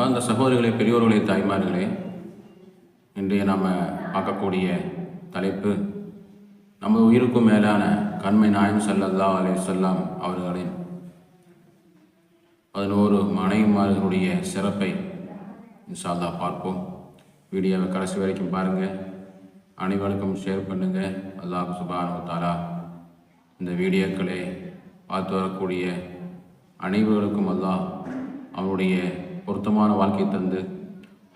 அன்பார்ந்த சகோதரிகளே பெரியோர்களே தாய்மார்களே இன்றைய நாம் பார்க்கக்கூடிய தலைப்பு நம்ம உயிருக்கும் மேலான கண்மை நாயம் செல்லல்லா அலை சொல்லாம் அவர்களின் பதினோரு மனைவிமார்களுடைய சிறப்பை இன்ஷால்லா பார்ப்போம். வீடியோவை கடைசி வரைக்கும் பாருங்கள் அனைவருக்கும் ஷேர் பண்ணுங்கள் அல்லாஹ் சுபானு தாலா இந்த வீடியோக்களை பார்த்து வரக்கூடிய அனைவருக்கும் அல்லாஹ் அவருடைய பொருத்தமான வாழ்க்கை தந்து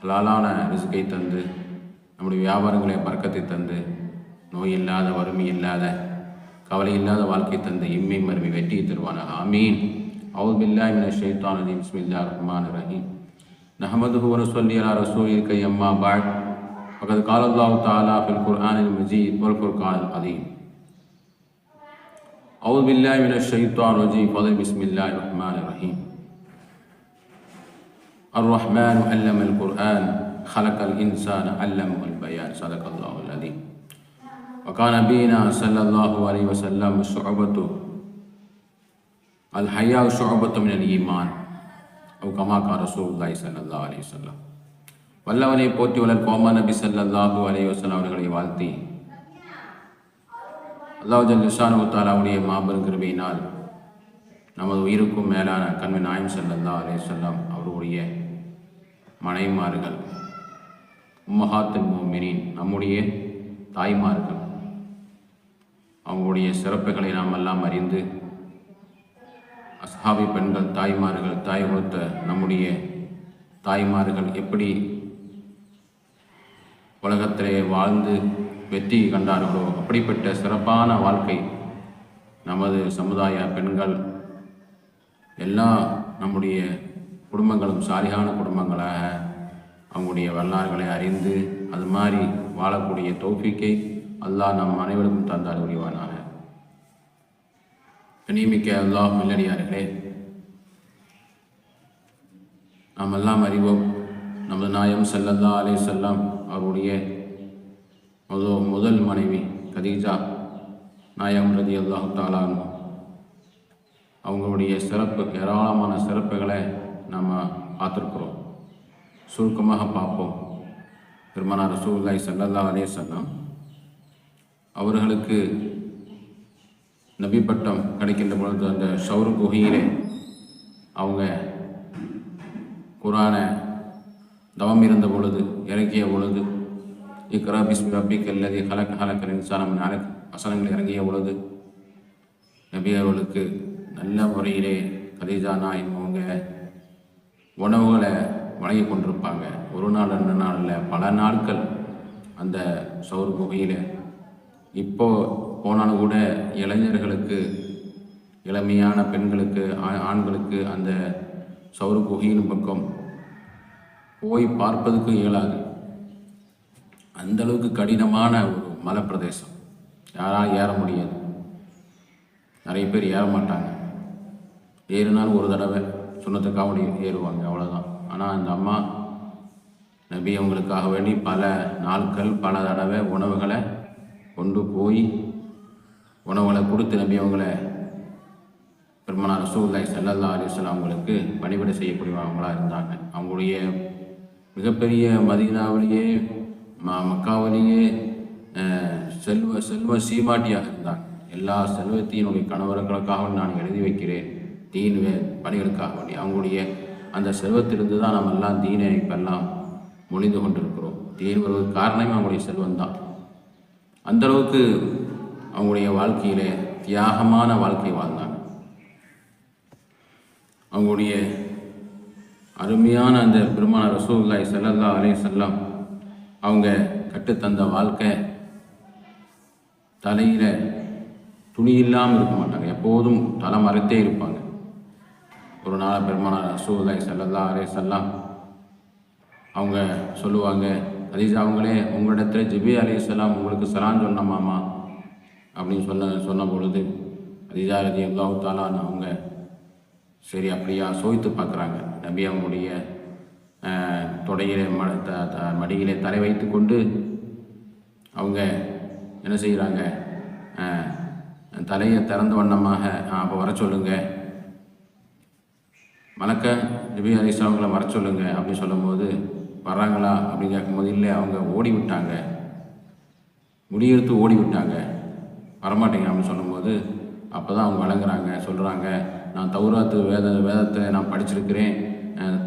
லாலான ரிசுக்கை தந்து நம்முடைய வியாபாரங்களை பறக்கத்தை தந்து நோய் இல்லாத வறுமை இல்லாத கவலை இல்லாத வாழ்க்கை தந்து இம்மை மறுமை வெற்றியை தருவான ஆமீன். அவுல் பில்லா மின ஷைத்தான் அலீம் பிஸ்மில்லா ரஹ்மான் ரஹீம். நஹமது ஹுவன சொல்லி அலா ரசூல் கை அம்மா பாட். பகத் காலல்லாஹு தாலா ஃபில் குர்ஆன் அல் மஜீத் வல் குர்ஆன் அதீம் அவுத் பில்லா மின ஷைத்தான் ரஜீம். ஃபதல் பிஸ்மில்லா ரஹ்மான் ரஹீம். الرحمن علم القرآن خلق الإنسان علمه البيان صدق الله العظيم وكان بينا صلى الله عليه وسلم شعبة الحياء شعبة من الإيمان أو كما قال رسول الله صلى الله عليه وسلم வல்லவனை போற்றி வளர் கோமா நபி ஸல்லல்லாஹு அலைஹி வஸல்லம் அவர்களை வாழ்த்தி அல்லாஹ் ஜல் நிஷானு தாலாவுடைய மாபெரும் கிருபையினால் நமது உயிருக்கும் மேலான கண்மை நாயம் ஸல்லல்லாஹு அலைஹி வஸல்லம் அவருடைய மனைமார்கள் உம்மஹாத்துல் மோமினின் நம்முடைய தாய்மார்கள் அவங்களுடைய சிறப்புகளை நாம் எல்லாம் அறிந்து அஸ்ஹாபி பெண்கள் தாய்மார்கள் தாய் கொடுத்த நம்முடைய தாய்மார்கள் எப்படி உலகத்திலே வாழ்ந்து வெற்றி கண்டார்களோ அப்படிப்பட்ட சிறப்பான வாழ்க்கை நமது சமுதாய பெண்கள் எல்லா நம்முடைய குடும்பங்களும் சாலிகான குடும்பங்களாக அவங்களுடைய வரலாறுகளை அறிந்து அது மாதிரி வாழக்கூடிய தௌஃபிக்கை அல்லாஹ் நம் அனைவருக்கும் தந்தால் உரிவானாக கனிமிக்க அல்லாஹ் மில்லடியார்களே நாம் எல்லாம் அறிவோம் நமது நாயம் செல்லல்லா அலே செல்லாம் அவருடைய முத முதல் மனைவி கதீஜா நாயம் ரதி அல்லாஹு தாலான் அவங்களுடைய சிறப்பு ஏராளமான சிறப்புகளை நாம் பார்த்துருக்குறோம். சுருக்கமாக பார்ப்போம். பெருமானார் ரசூல்லாய் சல்லல்லா அலே செல்லம் அவர்களுக்கு நபி பட்டம் கிடைக்கின்ற பொழுது அந்த ஷவுரு குகையிலே அவங்க குரானை தவம் இருந்த பொழுது இறங்கிய பொழுது இக்ரா பிஸ்மி ரப்பிக் அல்லது ஹலக் ஹலக் இன்சானம் நாலக் வசனங்கள் இறங்கிய பொழுது நபி அவர்களுக்கு நல்ல முறையிலே கதீஜா நாய் அவங்க உணவுகளை வழங்கி கொண்டிருப்பாங்க. ஒரு நாள் ரெண்டு நாளில் பல நாட்கள் அந்த சவுர் குகையில். இப்போ போனாலும் கூட இளைஞர்களுக்கு இளமையான பெண்களுக்கு ஆ- ஆண்களுக்கு அந்த சவுறு குகையின் பக்கம் போய் பார்ப்பதுக்கு இயலாது. அந்தளவுக்கு கடினமான ஒரு மலைப்பிரதேசம். யாரால் ஏற முடியாது. நிறைய பேர் ஏற மாட்டாங்க. ஏறினால் ஒரு தடவை சுண்ணத்துக்காக ஏறுவாங்க அவ்வளோதான் ஆனால் அந்த அம்மா நபி அவங்களுக்காக வேண்டி பல நாட்கள் பல தடவை உணவுகளை கொண்டு போய் உணவுகளை கொடுத்து நபி அவங்கள பெருமனார் ரசூல்லாய் சல்லல்லா அலிஸ்லாம் அவங்களுக்கு பணிவிடை செய்யக்கூடியவங்களாக இருந்தாங்க. அவங்களுடைய மிகப்பெரிய மதீனாவிலேயே ம மக்காவிலேயே செல்வ செல்வ சீமாட்டியாக இருந்தாங்க. எல்லா செல்வத்தையும் என்னுடைய கணவர்களுக்காக நான் எழுதி வைக்கிறேன். தீன் பணிகளுக்காக வேண்டி அவங்களுடைய அந்த செல்வத்திலிருந்து தான் நம்ம எல்லாம் தீனை இப்பெல்லாம் மொழிந்து கொண்டிருக்கிறோம். தீன் வருவதற்கு காரணமே அவங்களுடைய செல்வம் தான். அந்தளவுக்கு அவங்களுடைய வாழ்க்கையில் தியாகமான வாழ்க்கை வாழ்ந்தாங்க. அவங்களுடைய அருமையான அந்த பெருமான ரசூல்லாய் செல்லல்லா அலே செல்லம் அவங்க கற்றுத்தந்த வாழ்க்கை தலையில் துணி இல்லாமல் இருக்க மாட்டாங்க. எப்போதும் தலை மறைத்தே இருப்பாங்க. ஒரு நாள் பெருமானார் ரசூல்லாய் ஸல்லல்லாஹு அரே செல்லம் அவங்க சொல்லுவாங்க அதீஸ் அவங்களே உங்களிடத்தில் ஜிபி அலைஹிஸ்ஸலாம் உங்களுக்கு சலான் சொன்னமாமா அப்படின்னு சொன்ன சொன்ன பொழுது கதீஜா ரதி அல்லாஹு தாலான்னு அவங்க சரி அப்படியா சோய்த்து பார்க்குறாங்க. நபி அவங்களுடைய தொடையிலே ம த த மடியிலே தலை வைத்து கொண்டு அவங்க என்ன செய்கிறாங்க? தலையை திறந்த வண்ணமாக அப்போ வர சொல்லுங்கள் மலக்க நபி அலிஸ்லாமங்களை வர சொல்லுங்க அப்படின்னு சொல்லும்போது வர்றாங்களா அப்படின்னு கேட்கும்போது இல்லை அவங்க ஓடி விட்டாங்க. முடியெடுத்து ஓடி விட்டாங்க. வரமாட்டேங்க அப்படின்னு சொல்லும்போது அப்போ தான் அவங்க வழங்குறாங்க சொல்கிறாங்க நான் தௌராத்து வேத வேதத்தை நான் படிச்சிருக்கிறேன்.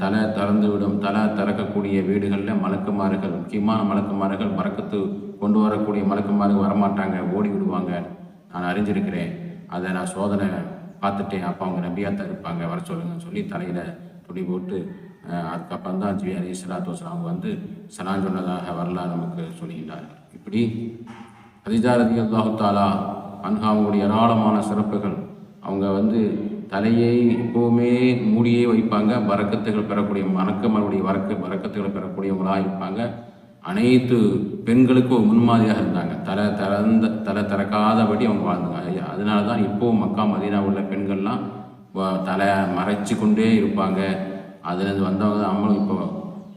தலை திறந்து விடும் தலை திறக்கக்கூடிய வீடுகளில் மலக்குமார்கள் முக்கியமான மலக்குமார்கள் மறக்கத்து கொண்டு வரக்கூடிய மலக்குமார்கள் வரமாட்டாங்க ஓடி விடுவாங்க. நான் அறிஞ்சிருக்கிறேன். அதை நான் சோதனை பார்த்துட்டேன். அப்போ அவங்க நபியாத்தான் இருப்பாங்க. வர சொல்லுங்கன்னு சொல்லி தலையில் துணி போட்டு அதுக்கப்புறம் தான் ஜி அலி சலாத்து வஸ்லாம் அவங்க வந்து சலான் சொன்னதாக வரலாறு நமக்கு சொல்லுகின்றார் இப்படி அதிஜாரதி அல்லாஹு தாலா அன்ஹாவுடைய ஏராளமான சிறப்புகள் அவங்க வந்து தலையை எப்போவுமே மூடியே வைப்பாங்க. வரக்கத்துகள் பெறக்கூடிய மணக்கமருடைய வரக்க வரக்கத்துகளை பெறக்கூடியவங்களாக இருப்பாங்க. அனைத்து பெண்களுக்கும் முன்மாதிரியாக இருந்தாங்க. தலை திறந்த தலை திறக்காதபடி அவங்க வாழ்ந்தாங்க. அதனால தான் இப்போவும் மக்கா மதீனா உள்ள பெண்கள்லாம் தலை மறைச்சு கொண்டே இருப்பாங்க. அதுலேருந்து வந்தவங்க தான் நம்மளும் இப்போ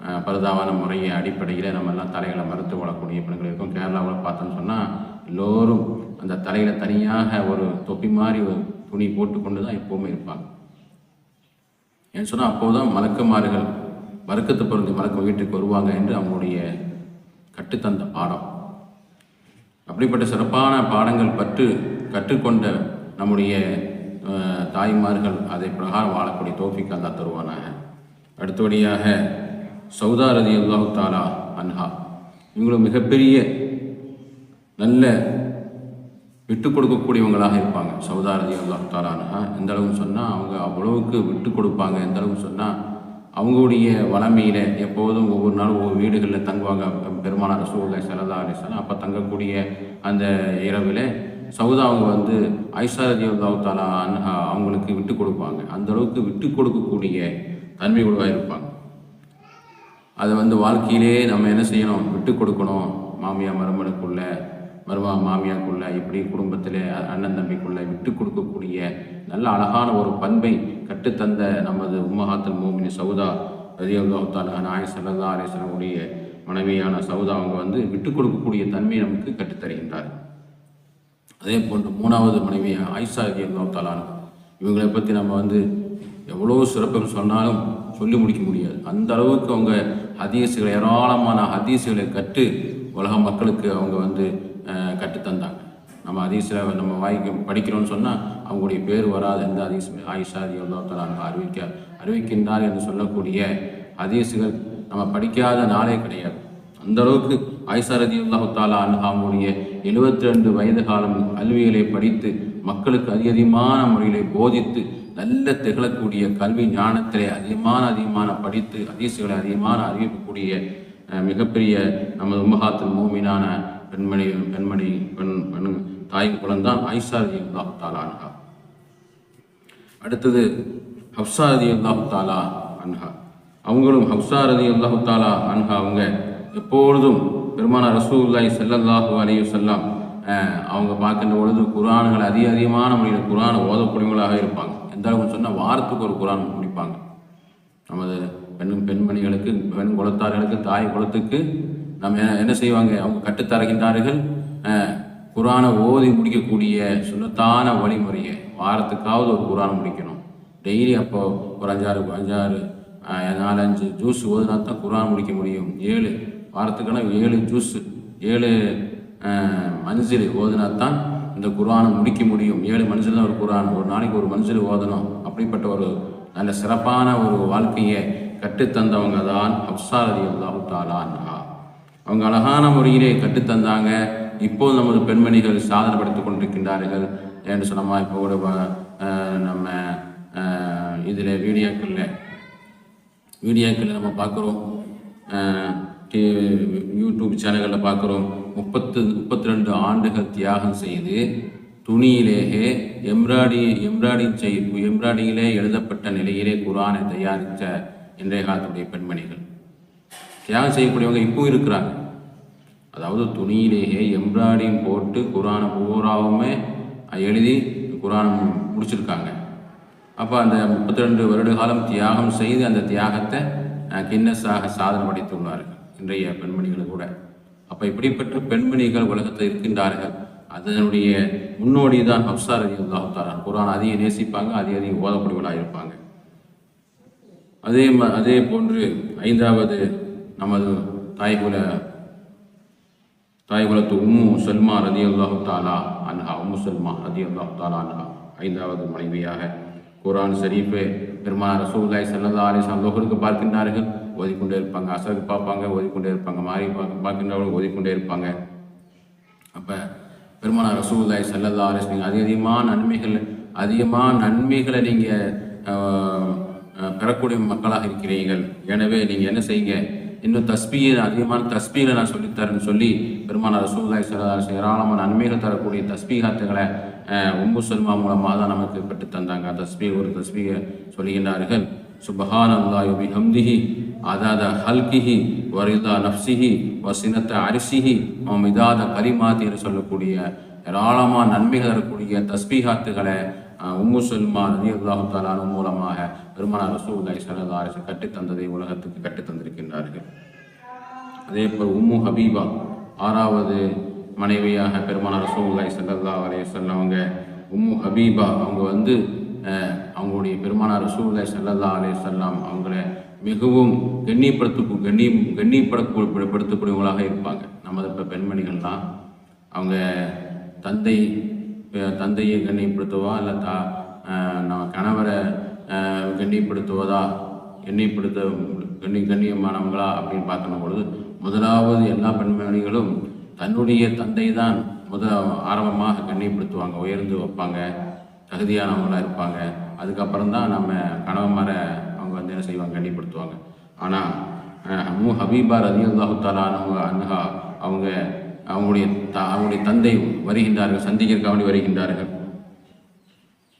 பரதாவான பரிதாபான முறையை அடிப்படையில் நம்ம எல்லாம் தலைகளை மறுத்து வாழக்கூடிய பெண்கள் இருக்கும். கேரளாவில் பார்த்தோன்னு சொன்னால் எல்லோரும் அந்த தலையில் தனியாக ஒரு தொப்பி மாதிரி ஒரு துணி போட்டுக்கொண்டு தான் எப்போவுமே இருப்பாங்க. ஏன்னு சொன்னால் அப்போதான் மலக்குமார்கள் மறுக்கத்து பொருந்தி மலக்க வீட்டுக்கு வருவாங்க என்று அவங்களுடைய கற்றுத்தந்த பாடம். அப்படிப்பட்ட சிறப்பான பாடங்கள் பற்று கற்றுக்கொண்ட நம்முடைய தாய்மார்கள் அதை பிரகாரம் வாழக்கூடிய தோஃபிக் அல்லா தருவானாக. அடுத்தபடியாக சௌதா ரதி அல்லாஹு தாலா அன்ஹா. இவங்களும் மிகப்பெரிய நல்ல விட்டு கொடுக்கக்கூடியவங்களாக இருப்பாங்க. சௌதா ரதி அல்லாஹு தாலா அன்ஹா. எந்த அளவுக்கு சொன்னால் அவங்க அவ்வளவுக்கு விட்டு கொடுப்பாங்க. எந்த அளவுக்கு சொன்னால் அவங்களுடைய வளமையில் எப்போதும் ஒவ்வொரு நாளும் ஒவ்வொரு வீடுகளில் தங்குவாங்க. பெருமான சூழ்நிலை சலதா அலிஸ்லாம் அப்போ தங்கக்கூடிய அந்த இரவில் சவுதா அவங்க வந்து ஐஷா ரதி அன்ஹா அவங்களுக்கு விட்டு கொடுப்பாங்க. அந்த அளவுக்கு விட்டு கொடுக்கக்கூடிய தன்மை உருவாக இருப்பாங்க. அதை வந்து வாழ்க்கையிலே நம்ம என்ன செய்யணும்? விட்டு கொடுக்கணும். மாமியா மருமனுக்குள்ள மருமா மாமியாக்குள்ள இப்படி குடும்பத்தில் அண்ணன் தம்பிக்குள்ள விட்டு கொடுக்கக்கூடிய நல்ல அழகான ஒரு பண்பை கற்றுத்தந்த நமது உம்மஹாத்தல் மோமினி சவுதா ரதியுல்லாத்தால நாய் சல்லா அலிஸ்லமுடைய மனைவியான சவுதா அவங்க வந்து விட்டு கொடுக்கக்கூடிய தன்மையை நமக்கு கற்றுத்தருகின்றார் அதே போன்று மூணாவது மனைவி ஆயிஷா ரதியுல்லாத்தாலான் இவங்களை பற்றி நம்ம வந்து எவ்வளோ சிறப்புகள் சொன்னாலும் சொல்லி முடிக்க முடியாது. அந்த அளவுக்கு அவங்க ஹதீஸுகளை ஏராளமான ஹதீஸுகளை கற்று உலக மக்களுக்கு அவங்க வந்து கற்றுத்தந்தாங்க. நம்ம ஹதீஸில் நம்ம வாய்க்கு படிக்கிறோம்னு சொன்னால் அவங்களுடைய பேர் வராது எந்த ஹதீஸ் ஆயிஷா ரதியுல்லாத்தாலான் அறிவிக்க அறிவிக்கின்றார் என்று சொல்லக்கூடிய ஹதீஸுகள் நம்ம படிக்காத நாளே கிடையாது. அந்த அளவுக்கு ஐசாரதி ரதி அல்லாஹு எழுபத்தி ரெண்டு வயது காலம் கல்விகளை படித்து மக்களுக்கு அதிக அதிகமான முறையிலே போதித்து நல்ல திகழக்கூடிய கல்வி ஞானத்திலே அதிகமான அதிகமான படித்து ஹதீசுகளை அதிகமான அறிவிக்கக்கூடிய மிகப்பெரிய நமது உம்மஹாத்தில் மூமினான பெண்மணி பெண்மணி பெண் பெண் தாய் குலந்தான் ஐசாரதி ரதி அன்ஹா. அடுத்தது ஹப்சாரதி ரதி தாலா அன்ஹா. அவங்களும் ஹப்சாரதி ரதி தாலா அன்ஹா அவங்க எப்பொழுதும் பெருமான ரசூல்லாய் செல்லல்லாஹு அலையு செல்லாம் அவங்க பார்க்கின்ற பொழுது குரான்கள் அதிக அதிகமான முறையில் குரானை ஓதக்கூடியவங்களாக இருப்பாங்க. எந்த அளவுக்கு சொன்னால் வாரத்துக்கு ஒரு குரான் முடிப்பாங்க. நமது பெண் பெண்மணிகளுக்கு பெண் குலத்தார்களுக்கு தாய் குலத்துக்கு நம்ம என்ன- செய்வாங்க? அவங்க கற்றுத்தருகின்றார்கள் குரானை ஓதி முடிக்கக்கூடிய சுண்ணத்தான வழிமுறையை வாரத்துக்காவது ஒரு குரான் முடிக்கணும். டெய்லி அப்போ ஒரு அஞ்சாறு அஞ்சாறு நாலஞ்சு ஜூஸ் ஓதுனா தான் குரான் முடிக்க முடியும். ஏழு வாரத்துக்கான ஏழு ஜூஸ் ஏழு மஞ்சள் ஓதுனா தான் இந்த குரானை முடிக்க முடியும். ஏழு மஞ்சள் தான் ஒரு குரான் ஒரு நாளைக்கு ஒரு மஞ்சள் ஓதணும். அப்படிப்பட்ட ஒரு நல்ல சிறப்பான ஒரு வாழ்க்கையை கற்றுத்தந்தவங்க தான் அப்சாரதி அல்லாஹு தாலான்ஹா அவங்க அழகான முறையிலே கற்றுத்தந்தாங்க. இப்போது நமது பெண்மணிகள் சாதனை படுத்திக் கொண்டிருக்கின்றார்கள். என்று சொன்னமா இப்போ கூட நம்ம இதில் வீடியோக்களில் வீடியோக்களில் நம்ம பார்க்குறோம். யூடியூப் சேனல்களில் பார்க்குறோம் முப்பத்து முப்பத்தி ரெண்டு ஆண்டுகள் தியாகம் செய்து துணியிலேயே எம்ப்ராய்டி எம்ப்ராய்டி செய் எம்ப்ராய்டியிலே எழுதப்பட்ட நிலையிலே குரானை தயாரித்த இன்றைய காலத்துடைய பெண்மணிகள். தியாகம் செய்யக்கூடியவங்க இப்பவும் இருக்கிறாங்க. அதாவது துணியிலேயே எம்ப்ராய்டிங் போட்டு குரானை பூராவுமே எழுதி குரான் முடிச்சிருக்காங்க. அப்போ அந்த முப்பத்தி ரெண்டு வருட காலம் தியாகம் செய்து அந்த தியாகத்தை கின்னஸாக சாதனை படைத்துள்ளார்கள் இன்றைய பெண்மணிகள் கூட. அப்போ இப்படிப்பட்ட பெண்மணிகள் உலகத்தில் இருக்கின்றார்கள். அதனுடைய முன்னோடி தான் ஹப்சார் அலி அல்லாஹாரான் குரான் அதிகம் நேசிப்பாங்க அதிக அதிகம் ஓதக்கூடியவர்களாக இருப்பாங்க. அதே ம அதே போன்று ஐந்தாவது நமது தாய்குல தாய்குலத்து உம்மு சல்மா ரதி அல்லாஹு தாலா அன்ஹா உம்மு சல்மா ரதி அல்லாஹு தாலா அன்ஹா. ஐந்தாவது மனைவியாக குரான் ஷரீஃபு பெருமானார் ரசூல்லாய் சல்லா அலிஸ்லாம் லோகருக்கு பார்க்கின்றார்கள். ஓதிக்கொண்டே இருப்பாங்க. அசருக்கு பார்ப்பாங்க ஓதிக்கொண்டே இருப்பாங்க. மாறி பார்க்க பார்க்கின்றவர்கள் ஓதிக்கொண்டே இருப்பாங்க. அப்போ பெருமானார் ரசூல்லாய் சல்லல்லா அரசு நீங்கள் அதிக அதிகமாக நன்மைகள் அதிகமாக நன்மைகளை நீங்கள் பெறக்கூடிய மக்களாக இருக்கிறீர்கள். எனவே நீங்கள் என்ன செய்யுங்க? இன்னும் தஸ்பியை அதிகமான தஸ்பீகளை நான் சொல்லித்தரேன்னு சொல்லி பெருமானார் ரசூல்லாய் சல்லா அரசு ஏராளமான நன்மைகள் தரக்கூடிய தஸ்பீகாத்துகளை உம்பு சல்மா மூலமாக தான் நமக்கு பெற்று தந்தாங்க. தஸ்பீ ஒரு தஸ்பீகை சொல்லுகின்றார்கள் சுபஹான் அல்லாஹ் பிஹம்திஹி அதாத ஹல்கிஹி வரிதா நப்சிஹி வசினத்த அரிசிஹி மிதாத கரிமாத்தி என்று சொல்லக்கூடிய ஏராளமாக நன்மைகள் இருக்கக்கூடிய தஸ்பீகாத்துகளை உம்மு சல்மா நதி அல்லாஹு தாலானு மூலமாக பெருமானார் ரசூல்லாய் சல்லா அரசு கட்டித்தந்ததை உலகத்துக்கு கட்டித்தந்திருக்கின்றார்கள் அதே போல் உம்மு ஹபீபா ஆறாவது மனைவியாக பெருமானார் ரசூல்லாய் சல்லா அலைய அவங்க உம்மு ஹபீபா அவங்க வந்து அவங்களுடைய பெருமானார் ரசூல்லாய் செல்லல்லா அலே செல்லாம் அவங்கள மிகவும் கண்ணியப்படுத்த கண்ணி கண்ணியப்படுத்தக்கூடியவங்களாக இருப்பாங்க. நமது இப்போ பெண்மணிகள்லாம் அவங்க தந்தை தந்தையை கண்ணியப்படுத்துவா இல்லை தா நம்ம கணவரை கண்ணியப்படுத்துவதா எண்ணிப்படுத்த கண்ணி கண்ணியமானவங்களா அப்படின்னு பார்க்கணும் பொழுது முதலாவது எல்லா பெண்மணிகளும் தன்னுடைய தந்தை தான் முத ஆரம்பமாக கண்ணியப்படுத்துவாங்க உயர்ந்து வைப்பாங்க. தகுதியானவங்களாக இருப்பாங்க. அதுக்கப்புறம் தான் நம்ம கணவன்மாரை அவங்க வந்து என்ன செய்வாங்க கண்டிப்படுத்துவாங்க. ஆனால் அம்மு ஹபீபா ரதி அல்லாஹு தாலானவங்க அன்ஹா அவங்க அவங்களுடைய த அவங்களுடைய தந்தை வருகின்றார்கள் சந்திக்கிறக்காக வருகின்றார்கள்.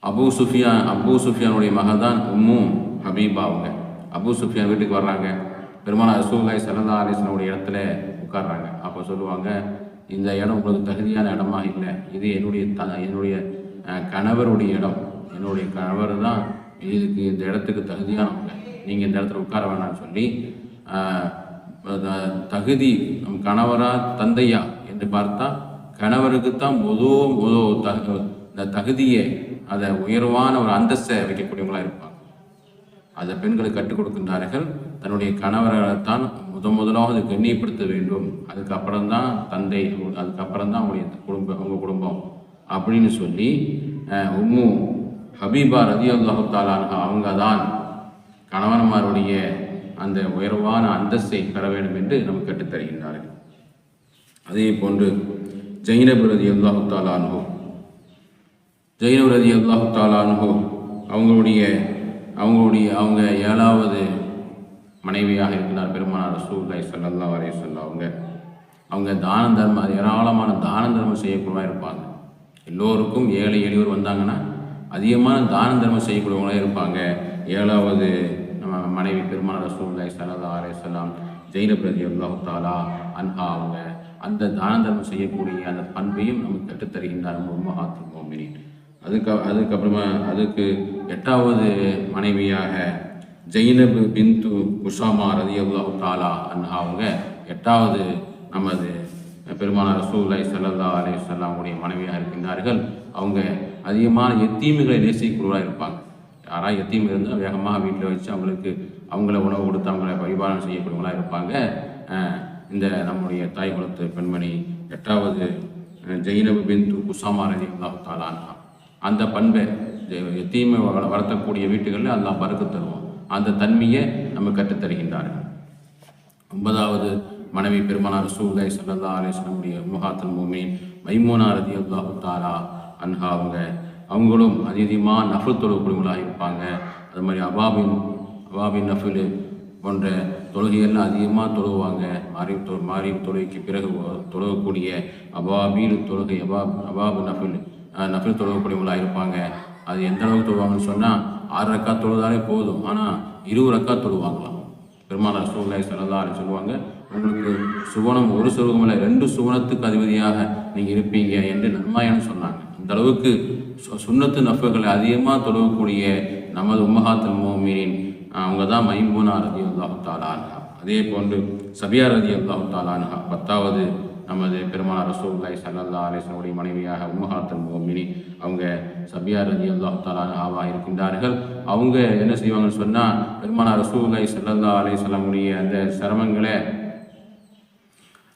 அபு சுஃபியான் அபு சுஃபியானுடைய மகள் தான் உம்மு ஹபீபா அவங்க. அபூ சுஃபியான் வீட்டுக்கு வர்றாங்க. பெருமான ரசூல்லாய் சரதா அலிஸ்லனுடைய இடத்துல உட்கார்றாங்க. அப்போ சொல்லுவாங்க இந்த இடம் உங்களுக்கு தகுதியான இடமா இல்லை. இது என்னுடைய த என்னுடைய கணவருடைய இடம். என்னுடைய கணவர் தான் இதுக்கு இந்த இடத்துக்கு தகுதியானவங்க நீங்கள் இந்த இடத்துல உட்கார வேணாம்னு சொல்லி தகுதி நம் கணவரா தந்தையா என்று பார்த்தா கணவருக்கு தான் முதோ முது தகு இந்த தகுதியை அதை உயர்வான ஒரு அந்தஸ்தை வைக்கக்கூடியவங்களாக இருப்பாங்க. அதை பெண்களுக்கு கற்றுக் கொடுக்கின்றார்கள். தன்னுடைய கணவரைத்தான் முத முதலாவது கண்ணியப்படுத்த வேண்டும். அதுக்கப்புறம் தான் தந்தை அதுக்கப்புறம் தான் அவங்களுடைய குடும்பம் அவங்க குடும்பம். அப்படின்னு சொல்லி உம்மு ஹபீபா ரதி அல்லாஹு தாலான்ஹா அவங்க தான் கணவன்மாருடைய அந்த உயர்வான அந்தஸ்தை பெற வேண்டும் என்று நமக்கு கற்றுத் தருகின்றார்கள் அதே போன்று ஜைனப் ரதி அல்லாஹு தாலான்ஹோ ஜெயினப் ரதி அல்லாஹு தாலானுஹோ அவங்களுடைய அவங்களுடைய அவங்க ஏழாவது மனைவியாக இருக்கிறார் பெருமானார் ரசூல்லாய் ஸல்லல்லாஹு வரைய சொல்ல அவங்க அவங்க தான தர்மம் ஏராளமான தான தர்மம் செய்யக்கூடியவங்க இருப்பாங்க. எல்லோருக்கும் ஏழை எளியோர் வந்தாங்கன்னா அதிகமான தான தர்மம் செய்யக்கூடியவங்களாக இருப்பாங்க. ஏழாவது நம்ம மனைவி பெருமான ரசூல்லாய் சலதா அலைஹி ஜெயிலபிரதி அல்லாஹாலா அன்ஹா அவங்க அந்த தான தர்மம் செய்யக்கூடிய அந்த பண்பையும் நமக்கு கற்றுத்தருகின்றார் மகாத்துல் மோமினின் அதுக்கு அதுக்கப்புறமா அதுக்கு எட்டாவது மனைவியாக ஜெயினப் பிந்து குஷாமா ரதி அல்லாஹு தாலா அன்ஹா அவங்க எட்டாவது நமது பெருமான ரசூல்லாய் சல்லல்லா அலே வஸல்லம் மனைவியாக இருக்கின்றார்கள். அவங்க அதிகமான எத்தீமைகளை நேசிக்கிறவர்களாக இருப்பாங்க. யாராவது எத்தீம் இருந்தால் வேகமாக வீட்டில் வச்சு அவங்களுக்கு அவங்கள உணவு கொடுத்து அவங்கள பரிபாலனை செய்யக்கூடியவங்களாக இருப்பாங்க. இந்த நம்முடைய தாய் குலத்து பெண்மணி எட்டாவது ஜெயினபு ஜெயினப் பிந்து உசாமா ரதி அல்லாஹு அந்த பண்பை தீமை எத்தீமை வள வளர்த்தக்கூடிய வீட்டுகளில் அல்லாஹ் பறக்க தருவோம் அந்த தன்மையை நம்ம கற்றுத் தருகின்றார்கள் ஒன்பதாவது மனைவி பெருமானார் ரசூலுல்லாஹி ஸல்லல்லாஹு அலைஹி முகாத்தன் முஹாத்தல் மைமோனா ரதி அல்லாஹு தாலா அன்ஹா. அவங்க அவங்களும் அதிகமாக நஃபில் தொழுகக்கூடியவங்களாக இருப்பாங்க. அது மாதிரி அபாபின் அபாபின் நஃபில் போன்ற தொழுகையெல்லாம் அதிகமாக தொழுவாங்க. மாறி தொ மாறி தொழுகைக்கு பிறகு தொழுகக்கூடிய அபாபீல் தொழுகை அபாப் அபாபு நஃபில் நஃபில் தொழுகக்கூடியவங்களாக இருப்பாங்க. அது எந்த அளவுக்கு தொழுவாங்கன்னு சொன்னால் ஆறு ரக்கா தொழுதாலே போதும். ஆனால் இருபது ரக்கா தொழுவாங்களாம். பெருமாள் ரசூலுல்லாஹி சொல்லலாம் சொல்லுவாங்க உங்களுக்கு சுவனம் ஒரு சுவனம் இல்லை ரெண்டு சுவனத்துக்கு அதிபதியாக நீங்கள் இருப்பீங்க என்று நன்மாயன் சொன்னாங்க. அந்த அளவுக்கு சுண்ணத்து சுன்னத்து நஃபுகளை அதிகமாக தொடரக்கூடிய நமது உம்மஹாத்துல் மோமீனின் அவங்க தான் மைம்பூனா ரதி அல்லாஹு தாலான்ஹா அதே போன்று சபியா ரதி அல்லாஹு தாலான்ஹா பத்தாவது நமது பெருமாள் ரசூல்லாய் சல்லல்லா அலிஸ்வனுடைய மனைவியாக உம்மஹாத்தல் மோமினி அவங்க சபியா ரதி அல்லாஹ் தாலா இருக்கின்றார்கள். அவங்க என்ன செய்வாங்கன்னு சொன்னால் பெருமாள் ரசூல்லாய் சல்லல்லா அலிஸ்வலமுடைய அந்த சிரமங்களை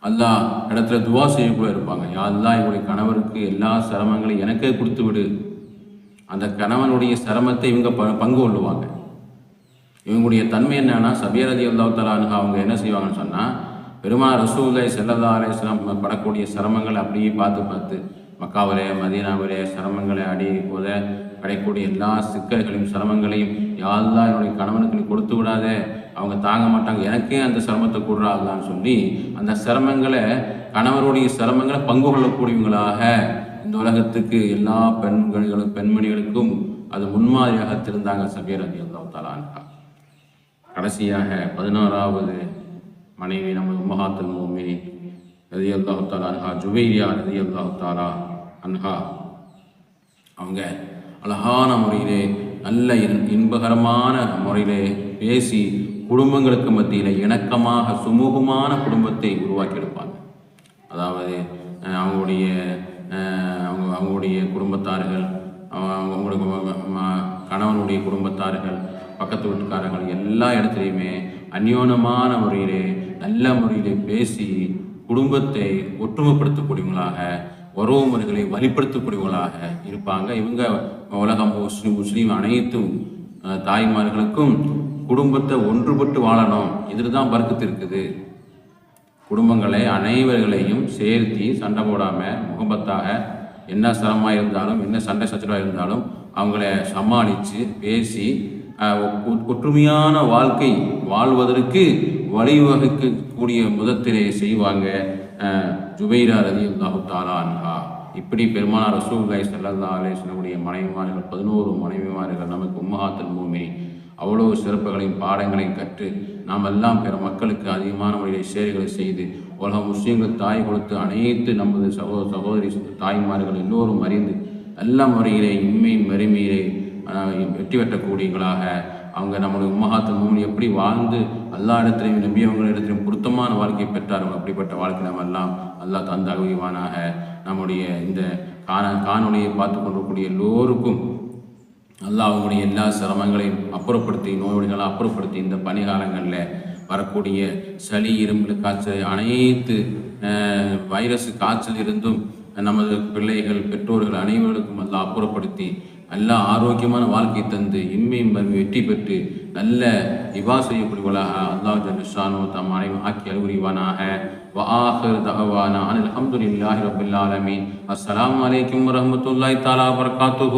அல்லா இடத்துல துவா செய்யக்கூட இருப்பாங்க. யா அல்லாஹ் என்னுடைய கணவருக்கு எல்லா சிரமங்களையும் எனக்கே கொடுத்து விடு அந்த கணவனுடைய சிரமத்தை இவங்க ப பங்கு கொள்ளுவாங்க. இவங்களுடைய தன்மை என்னன்னா சபியரதி அல்லாத்தலானுங்க அவங்க என்ன செய்வாங்கன்னு சொன்னால் பெருமாள் ரசூலை செல்லதா அலையம் படக்கூடிய சிரமங்களை அப்படியே பார்த்து பார்த்து மக்காவிலே மதீனாவிலே சிரமங்களை அடி போத கிடைக்கக்கூடிய எல்லா சிக்கல்களையும் சிரமங்களையும் யாரெல்லாம் என்னுடைய கணவனுக்கு நீ கொடுத்து விடாதே. அவங்க தாங்க மாட்டாங்க. எனக்கே அந்த சிரமத்தை கூடுறாங்களான்னு சொல்லி அந்த சிரமங்களை கணவருடைய சிரமங்களை பங்கு கொள்ளக்கூடியவங்களாக இந்த உலகத்துக்கு எல்லா பெண்களும் பெண்மணிகளுக்கும் அது முன்மாதிரியாக திருந்தாங்க சபீர் அதி அல்லா தாலான்கா கடைசியாக பதினாறாவது மனைவி நமது உம்மஹாத்துல் மோமினி ரதி அல்லாஹு தாலா அன்ஹா ஜுவைரியா ரதி அல்லாஹு தாலா அன்ஹா. அவங்க அழகான முறையிலே நல்ல இன்- இன்பகரமான முறையிலே பேசி குடும்பங்களுக்கு மத்தியில் இணக்கமாக சுமூகமான குடும்பத்தை உருவாக்கி எடுப்பாங்க அதாவது அவங்களுடைய அவங்க அவங்களுடைய குடும்பத்தார்கள் அவங்க- கணவனுடைய குடும்பத்தார்கள் பக்கத்து வீட்டுக்காரர்கள் எல்லா இடத்துலையுமே அந்யோனமான முறையிலே நல்ல முறையிலே பேசி குடும்பத்தை ஒற்றுமைப்படுத்தக்கூடியவங்களாக உறவுமுறைகளை முறைகளை இருப்பாங்க. இவங்க உலகம் முஸ்லீம் முஸ்லீம் அனைத்தும் தாய்மார்களுக்கும் குடும்பத்தை ஒன்றுபட்டு வாழணும். இதில் தான் பறக்கத்து இருக்குது. குடும்பங்களை அனைவர்களையும் சேர்த்தி சண்டை போடாமல் முகபத்தாக என்ன சிரமமாக இருந்தாலும் என்ன சண்டை சச்சரவாக இருந்தாலும் அவங்கள சமாளித்து பேசி ஒற்றுமையான வாழ்க்கை வாழ்வதற்கு வழிவகுக்கக்கூடிய முதத்திலே செய்வாங்க ஜுபைரா ரதி அல்லாஹு தாலா அன்ஹா. இப்படி பெருமானார் ரசூல்லாய் சல்லல்லா அலேஸ்வனுடைய மனைவிமார்கள் பதினோரு மனைவிமார்கள் நமக்கு உம்மஹாத்தல் மூமினி அவ்வளோ சிறப்புகளையும் பாடங்களையும் கற்று நாம் எல்லாம் பிற மக்களுக்கு அதிகமான முறையில் சேவைகளை செய்து உலக முஸ்லீம்கள் தாய் கொடுத்து அனைத்து நமது சகோ சகோதரி தாய்மார்கள் எல்லோரும் அறிந்து நல்ல முறையிலே இம்மையும் மறுமையிலே வெற்றி பெற்றக்கூடியவங்களாக அவங்க நம்மளுடைய உம்மஹாத்தல் மூமி எப்படி வாழ்ந்து எல்லா இடத்துலையும் நம்பியவங்க இடத்திலும் பொருத்தமான வாழ்க்கையை பெற்றார்கள் அப்படிப்பட்ட வாழ்க்கை நம்ம எல்லாம் அல்லா தந்த அகவிவானாக நம்முடைய இந்த காண காணொலியை பார்த்து கொண்டிருக்கக்கூடிய எல்லோருக்கும் அல்லாஹ் அவங்களுடைய எல்லா சிரமங்களையும் அப்புறப்படுத்தி நோய்களை அப்புறப்படுத்தி இந்த பனிகாலங்களில் வரக்கூடிய சளி இரும்பு காய்ச்சல் அனைத்து வைரஸ் காய்ச்சல் இருந்தும் நமது பிள்ளைகள் பெற்றோர்கள் அனைவருக்கும் அல்லாஹ் அப்புறப்படுத்தி நல்ல ஆரோக்கியமான வாழ்க்கை தந்து இன்மையும் மறுமை வெற்றி பெற்று நல்ல இவா செய்யக்கூடியவர்களாக அல்லாஹ் ஜல்லுஷானோ தம் அனைவரும் ஆக்கி அலுவரிவானாக وآخر دعوانا أن الحمد لله رب العالمين السلام عليكم ورحمة الله تعالى وبركاته